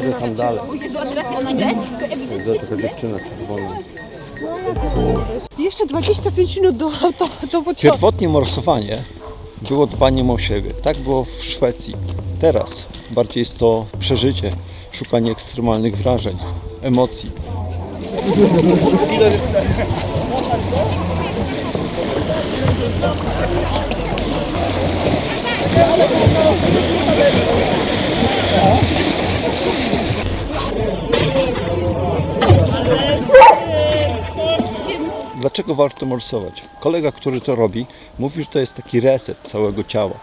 Idę tam dalej. Widzę taka dziewczyna czerwona. Jeszcze 25 minut do, do, do pociągu. Pierwotnie morsowanie było dbaniem o siebie. Tak było w Szwecji. Teraz bardziej jest to przeżycie, szukanie ekstremalnych wrażeń, emocji. Dlaczego warto morsować? Kolega, który to robi, mówi, że to jest taki reset całego ciała.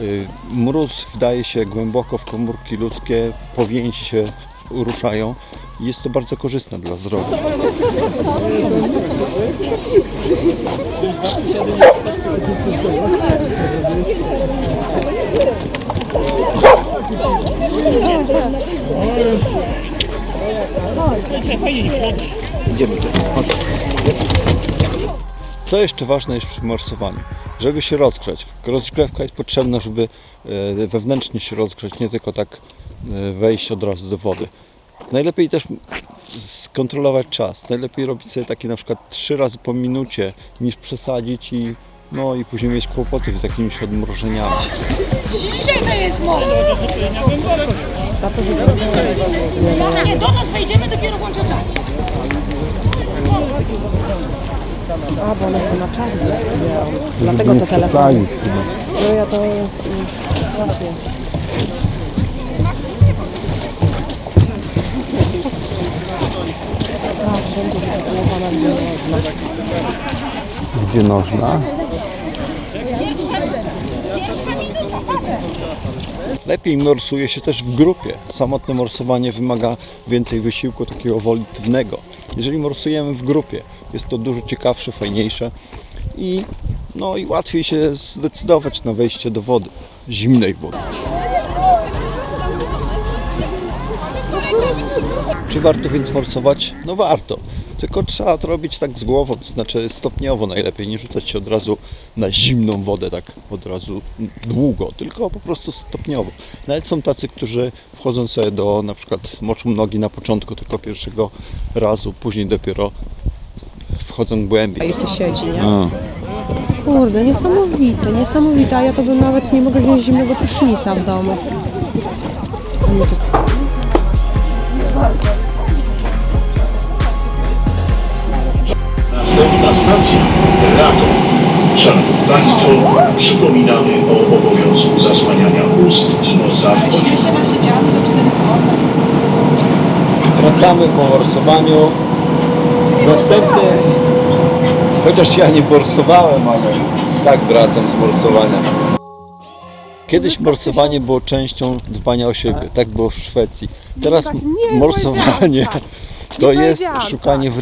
Y, Mróz wdaje się głęboko w komórki ludzkie, powięzi się ruszają jest to bardzo korzystne dla zdrowia. Idziemy. Chodź. Co jeszcze ważne jest przy morsowaniu? Żeby się rozgrzać. Rozgrzewka jest potrzebna, żeby e, wewnętrznie się rozgrzać, nie tylko tak e, wejść od razu do wody. Najlepiej też skontrolować czas. Najlepiej robić sobie takie na przykład trzy razy po minucie, niż przesadzić i no i później mieć kłopoty z jakimiś odmrożeniami. Dzisiaj to jest moc. Nie, dotąd wejdziemy, dopiero włączę czas. A, bo one są na czas. nie? Dlatego to telefon. No ja to już łapię. A, wszędzie taka głowa na mnie ładna. Gdzie nożna? Lepiej morsuje się też w grupie. Samotne morsowanie wymaga więcej wysiłku takiego wolitywnego. Jeżeli morsujemy w grupie, jest to dużo ciekawsze, fajniejsze i, no, i łatwiej się zdecydować na wejście do wody, zimnej wody. Czy warto więc morsować? No warto. Tylko trzeba to robić tak z głową, to znaczy stopniowo najlepiej, nie rzucać się od razu na zimną wodę, tak od razu długo, tylko po prostu stopniowo. Nawet są tacy, którzy wchodzą sobie do, na przykład moczą nogi na początku tylko pierwszego razu, później dopiero wchodzą głębiej. I się siedzi, nie? Kurde, niesamowite, niesamowite. A ja to bym nawet nie mogę wziąć zimnego prysznica w domu. Następna stacja Rato. Szanowni Państwo, przypominamy o obowiązku zasłaniania ust i nosa w. Wracamy po morsowaniu. Następny, chociaż ja nie morsowałem, ale tak wracam z morsowania. Kiedyś morsowanie było częścią dbania o siebie, tak. było w Szwecji. Teraz tak- nie morsowanie powiedziałam to jest szukanie wra-